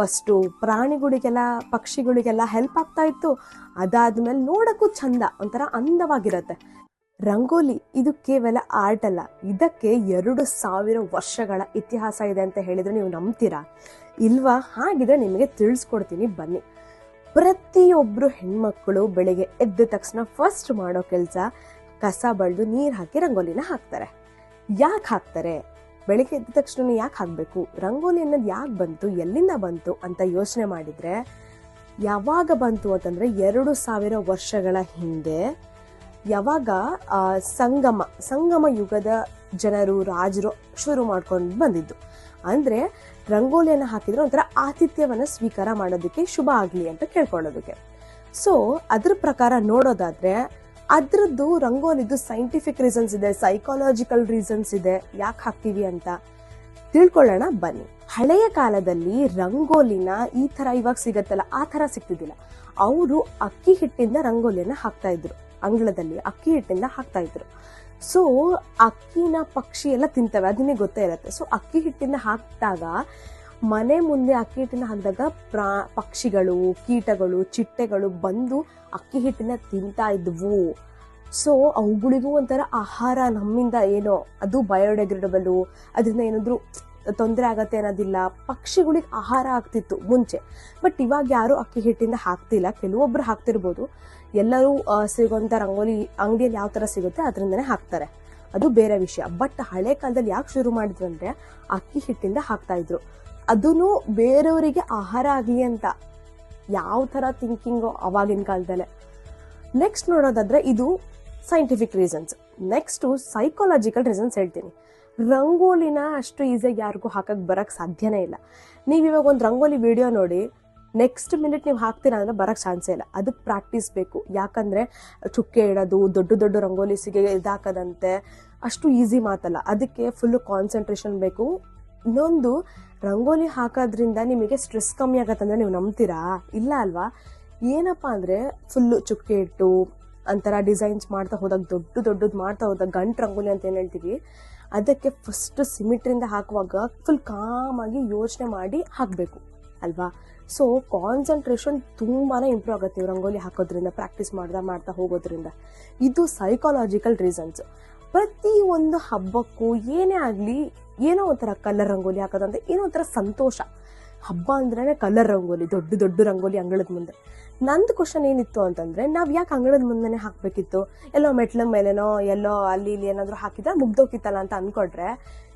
First ಪ್ರಾಣಿಗಳಿಗೆಲ್ಲ, ಪಕ್ಷಿಗಳಿಗೆಲ್ಲ help ಆಗ್ತಾ ಇತ್ತು. ಅದಾದ್ಮೇಲೆ ನೋಡೋಕ್ಕೂ ಚಂದ, ಒಂಥರ ಅಂದವಾಗಿರತ್ತೆ. ರಂಗೋಲಿ, ಇದು ಕೇವಲ ಆರ್ಟ್ ಅಲ್ಲ. ಇದಕ್ಕೆ ಎರಡು ಸಾವಿರ ವರ್ಷಗಳ ಇತಿಹಾಸ ಇದೆ ಅಂತ ಹೇಳಿದ್ರೆ ನೀವು ನಂಬ್ತೀರಾ? ಇಲ್ವಾ? ಹಾಗಿದ್ರೆ ನಿಮಗೆ ತಿಳಿಸ್ಕೊಡ್ತೀನಿ, ಬನ್ನಿ. ಪ್ರತಿಯೊಬ್ಬರು ಹೆಣ್ಮಕ್ಕಳು ಬೆಳಿಗ್ಗೆ ಎದ್ದ ತಕ್ಷಣ ಫಸ್ಟ್ ಮಾಡೋ ಕೆಲಸ, ಕಸ ಬಳ್ದು ನೀರು ಹಾಕಿ ರಂಗೋಲಿನ ಹಾಕ್ತಾರೆ. ಯಾಕೆ ಹಾಕ್ತಾರೆ? ಬೆಳಿಗ್ಗೆ ಎದ್ದ ತಕ್ಷಣ ಯಾಕೆ ಹಾಕಬೇಕು? ರಂಗೋಲಿ ಅನ್ನೋದು ಯಾಕೆ ಬಂತು? ಎಲ್ಲಿಂದ ಬಂತು? ಅಂತ ಯೋಚನೆ ಮಾಡಿದ್ರೆ, ಯಾವಾಗ ಬಂತು ಅಂತಂದ್ರೆ ಎರಡು ಸಾವಿರ ವರ್ಷಗಳ ಹಿಂದೆ ಯಾವಾಗ ಸಂಗಮ ಸಂಗಮ ಯುಗದ ಜನರು, ರಾಜರು ಶುರು ಮಾಡ್ಕೊಂಡು ಬಂದಿದ್ದು. ಅಂದ್ರೆ ರಂಗೋಲಿಯನ್ನು ಹಾಕಿದರೆ ಒಂಥರ ಆತಿಥ್ಯವನ್ನು ಸ್ವೀಕಾರ ಮಾಡೋದಕ್ಕೆ ಶುಭ ಆಗಲಿ ಅಂತ ಕೇಳ್ಕೊಳ್ಳೋದಕ್ಕೆ. ಸೊ ಅದ್ರ ಪ್ರಕಾರ ನೋಡೋದಾದ್ರೆ ಅದ್ರದ್ದು ರಂಗೋಲಿದು ಸೈಂಟಿಫಿಕ್ ರೀಸನ್ಸ್ ಇದೆ ಸೈಕಾಲಜಿಕಲ್ ರೀಸನ್ಸ್ ಇದೆ. ಯಾಕೆ ಹಾಕ್ತೀವಿ ಅಂತ ತಿಳ್ಕೊಳ್ಳೋಣ ಬನ್ನಿ. ಹಳೆಯ ಕಾಲದಲ್ಲಿ ರಂಗೋಲಿನ ಈ ತರ ಇವಾಗ ಸಿಗತ್ತಲ್ಲ, ಆ ತರ ಸಿಗ್ತಿದ್ದಿಲ್ಲ. ಅವರು ಅಕ್ಕಿ ಹಿಟ್ಟಿಂದ ರಂಗೋಲಿಯನ್ನು ಹಾಕ್ತಾ ಇದ್ರು. ಅಂಗಳದಲ್ಲಿ ಅಕ್ಕಿ ಹಿಟ್ಟಿಂದ ಹಾಕ್ತಾ ಇದ್ರು. ಸೊ ಅಕ್ಕಿನ ಪಕ್ಷಿ ಎಲ್ಲ ತಿಂತವೆ ಅದನ್ನೇ ಗೊತ್ತೇ ಇರುತ್ತೆ. ಸೊ ಅಕ್ಕಿ ಹಿಟ್ಟಿಂದ ಹಾಕಿದಾಗ ಮನೆ ಮುಂದೆ ಅಕ್ಕಿ ಹಿಟ್ಟಿನ ಹಾಕಿದಾಗ ಪ್ರಾ, ಪಕ್ಷಿಗಳು, ಕೀಟಗಳು, ಚಿಟ್ಟೆಗಳು ಬಂದು ಅಕ್ಕಿ ಹಿಟ್ಟಿನ ತಿಂತಾ ಇದ್ವು. ಸೊ ಅವುಗಳಿಗೂ ಒಂಥರ ಆಹಾರ ನಮ್ಮಿಂದ ಏನೋ, ಅದು ಬಯೋಡೆಗ್ರೇಡಬಲು ಅದರಿಂದ ಏನಾದರೂ ತೊಂದರೆ ಆಗತ್ತೆ ಅನ್ನೋದಿಲ್ಲ. ಪಕ್ಷಿಗಳಿಗೆ ಆಹಾರ ಆಗ್ತಿತ್ತು ಮುಂಚೆ. ಬಟ್ ಇವಾಗ ಯಾರು ಅಕ್ಕಿ ಹಿಟ್ಟಿಂದ ಹಾಕ್ತಿಲ್ಲ. ಕೆಲವೊಬ್ರು ಹಾಕ್ತಿರ್ಬೋದು. ಎಲ್ಲರೂ ಸಿಗುವಂಥ ರಂಗೋಲಿ, ಅಂಗಡಿಯಲ್ಲಿ ಯಾವ ಥರ ಸಿಗುತ್ತೆ ಅದರಿಂದನೇ ಹಾಕ್ತಾರೆ. ಅದು ಬೇರೆ ವಿಷಯ. ಬಟ್ ಹಳೆ ಕಾಲದಲ್ಲಿ ಯಾಕೆ ಶುರು ಮಾಡಿದ್ರು ಅಂದ್ರೆ ಅಕ್ಕಿ ಹಿಟ್ಟಿಂದ ಹಾಕ್ತಾ ಇದ್ರು. ಅದೂ ಬೇರೆಯವರಿಗೆ ಆಹಾರ ಆಗಲಿ ಅಂತ. ಯಾವ ಥರ ಥಿಂಕಿಂಗು ಅವಾಗಿನ ಕಾಲದಲ್ಲೇ. ನೆಕ್ಸ್ಟ್ ನೋಡೋದಾದ್ರೆ ಇದು scientific reasons next psychological reasons ಹೇಳ್ತೀನಿ. ರಂಗೋಲಿನ ಅಷ್ಟು ಈಸಿಯಾಗಿ ಯಾರಿಗೂ ಹಾಕಕ್ಕೆ ಬರೋಕ್ಕೆ ಸಾಧ್ಯನೇ ಇಲ್ಲ. ನೀವು ಇವಾಗ ಒಂದು ರಂಗೋಲಿ ವಿಡಿಯೋ ನೋಡಿ ನೆಕ್ಸ್ಟ್ ಮಿನಿಟ್ ನೀವು ಹಾಕ್ತೀರಾ ಅಂದರೆ ಬರೋಕ್ಕೆ ಚಾನ್ಸೇ ಇಲ್ಲ. ಅದಕ್ಕೆ ಪ್ರಾಕ್ಟೀಸ್ ಬೇಕು. ಯಾಕಂದರೆ ಚುಕ್ಕೆ ಇಡೋದು, ದೊಡ್ಡ ದೊಡ್ಡ ರಂಗೋಲಿಸಿಗೆ ಇದಾಕದಂತೆ ಅಷ್ಟು ಈಸಿ ಮಾತಲ್ಲ. ಅದಕ್ಕೆ ಫುಲ್ಲು ಕಾನ್ಸಂಟ್ರೇಷನ್ ಬೇಕು. ಇನ್ನೊಂದು, ರಂಗೋಲಿ ಹಾಕೋದ್ರಿಂದ ನಿಮಗೆ ಸ್ಟ್ರೆಸ್ ಕಮ್ಮಿ ಆಗತ್ತಂದ್ರೆ ನೀವು ನಂಬ್ತೀರಾ? ಇಲ್ಲ ಅಲ್ವಾ? ಏನಪ್ಪ ಅಂದರೆ ಫುಲ್ಲು ಚುಕ್ಕೆ ಇಟ್ಟು, ಒಂಥರ ಡಿಸೈನ್ಸ್ ಮಾಡ್ತಾ ಹೋದಾಗ, ದೊಡ್ಡ ದೊಡ್ಡದು ಮಾಡ್ತಾ ಹೋದಾಗ, ಗಂಟು ರಂಗೋಲಿ ಅಂತ ಏನು ಹೇಳ್ತೀವಿ? ಅದಕ್ಕೆ ಫಸ್ಟ್ ಸಿಮಿಟ್ರಿಂದ ಹಾಕುವಾಗ ಫುಲ್ ಕಾಮಾಗಿ ಯೋಚನೆ ಮಾಡಿ ಹಾಕಬೇಕು, ಅಲ್ವಾ? ಸೊ ಕಾನ್ಸಂಟ್ರೇಷನ್ ತುಂಬಾ ಇಂಪ್ರೂವ್ ಆಗುತ್ತೆ ರಂಗೋಲಿ ಹಾಕೋದ್ರಿಂದ ಪ್ರಾಕ್ಟೀಸ್ ಮಾಡ್ತಾ ಮಾಡ್ತಾ ಹೋಗೋದ್ರಿಂದ. ಇದು ಸೈಕಾಲಜಿಕಲ್ ರೀಸನ್ಸ್ ಪ್ರತಿ ಒಂದು ಹಬ್ಬಕ್ಕೂ ಏನೇ ಆಗಲಿ ಏನೋ ಒಂಥರ ಕಲರ್ ರಂಗೋಲಿ ಹಾಕೋದಂದ್ರೆ ಏನೋ ಒಂಥರ ಸಂತೋಷ. ಹಬ್ಬ ಅಂದ್ರೆ ಕಲರ್ ರಂಗೋಲಿ, ದೊಡ್ಡ ದೊಡ್ಡ ರಂಗೋಲಿ ಅಂಗಳದ ಮುಂದೆ. ನಂದು ಕ್ವಶನ್ ಏನಿತ್ತು ಅಂತಂದ್ರೆ, ನಾವು ಯಾಕೆ ಅಂಗಳದ ಮುಂದೆನೇ ಹಾಕ್ಬೇಕಿತ್ತು? ಎಲ್ಲೋ ಮೆಟ್ಲ ಮೇಲೆನೋ, ಎಲ್ಲೋ ಅಲ್ಲಿ ಇಲ್ಲಿ ಏನಾದರೂ ಹಾಕಿದ್ರೆ ಮುಗ್ದೋಗಿತ್ತಲ್ಲ ಅಂತ ಅನ್ಕೊಂಡ್ರೆ,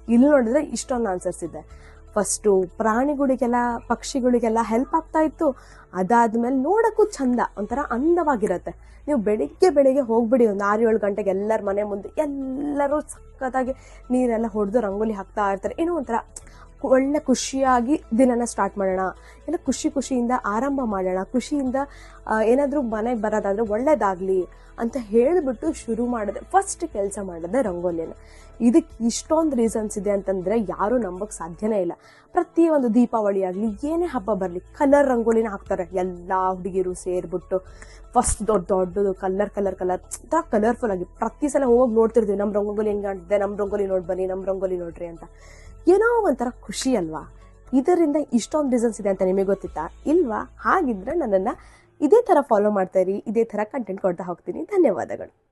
ಇಲ್ಲಿ ನೋಡಿದ್ರೆ ಇಷ್ಟೊಂದು ಆನ್ಸರ್ಸ್ ಇದೆ. ಫಸ್ಟು ಪ್ರಾಣಿಗಳಿಗೆಲ್ಲ, ಪಕ್ಷಿಗಳಿಗೆಲ್ಲ ಹೆಲ್ಪ್ ಆಗ್ತಾ ಇತ್ತು. ಅದಾದ್ಮೇಲೆ ನೋಡೋಕ್ಕೂ ಚಂದ, ಒಂಥರ ಅಂದವಾಗಿರತ್ತೆ. ನೀವು ಬೆಳಿಗ್ಗೆ ಬೆಳಿಗ್ಗೆ ಹೋಗ್ಬಿಡಿ, ಒಂದು ಆರು ಏಳು ಗಂಟೆಗೆ ಎಲ್ಲರ ಮನೆ ಮುಂದೆ ಎಲ್ಲರೂ ಸಖತ್ತಾಗಿ ನೀರೆಲ್ಲ ಹೊಡೆದು ರಂಗೋಲಿ ಹಾಕ್ತಾ ಇರ್ತಾರೆ. ಏನೋ ಒಂಥರ ಒಳ್ಳೆ ಖುಷಿಯಾಗಿ ದಿನನ ಸ್ಟಾರ್ಟ್ ಮಾಡೋಣ. ಎಲ್ಲ ಖುಷಿ ಖುಷಿಯಿಂದ ಆರಂಭ ಮಾಡೋಣ. ಖುಷಿಯಿಂದ ಏನಾದರೂ ಮನೆಗೆ ಬರೋದಾದ್ರೆ ಒಳ್ಳೇದಾಗಲಿ ಅಂತ ಹೇಳಿಬಿಟ್ಟು ಶುರು ಮಾಡಿದೆ. ಫಸ್ಟ್ ಕೆಲಸ ಮಾಡಿದೆ ರಂಗೋಲಿನ ಇದಕ್ಕೆ ಇಷ್ಟೊಂದು ರೀಸನ್ಸ್ ಇದೆ ಅಂತಂದರೆ ಯಾರೂ ನಂಬಕ್ಕೆ ಸಾಧ್ಯನೇ ಇಲ್ಲ. ಪ್ರತಿಯೊಂದು ದೀಪಾವಳಿ ಆಗಲಿ, ಏನೇ ಹಬ್ಬ ಬರಲಿ ಕಲರ್ ರಂಗೋಲಿನ ಹಾಕ್ತಾರೆ. ಎಲ್ಲ ಹುಡುಗಿರು ಸೇರಿಬಿಟ್ಟು ಫಸ್ಟ್ ದೊಡ್ಡ ದೊಡ್ಡದು ಕಲರ್ ಕಲರ್ ಕಲರ್ ಒಂಥರ ಕಲರ್ಫುಲ್ ಆಗಿ ಪ್ರತಿ ಸಲ ಹೋಗಿ ನೋಡ್ತಿರ್ತೀವಿ. ನಮ್ಮ ರಂಗೋಲಿ ಹೆಂಗೆ ಕಾಣ್ತಿದೆ? ನಮ್ಮ ರಂಗೋಲಿ ನೋಡಿ ಬನ್ನಿ ನಮ್ಮ ರಂಗೋಲಿ ನೋಡ್ರಿ ಅಂತ. ಏನೋ ಒಂಥರ ಖುಷಿ ಅಲ್ವಾ? ಇದರಿಂದ ಇಷ್ಟೊಂದು ರೀಸನ್ಸ್ ಇದೆ ಅಂತ ನಿಮಗೆ ಗೊತ್ತಿತ್ತಾ? ಇಲ್ವಾ? ಹಾಗಿದ್ರೆ ನನ್ನನ್ನು ಇದೇ ಥರ ಫಾಲೋ ಮಾಡ್ತಾ ಇರಿ, ಇದೇ ಥರ ಕಂಟೆಂಟ್ ಕೊಡ್ತಾ ಹೋಗ್ತೀನಿ. ಧನ್ಯವಾದಗಳು.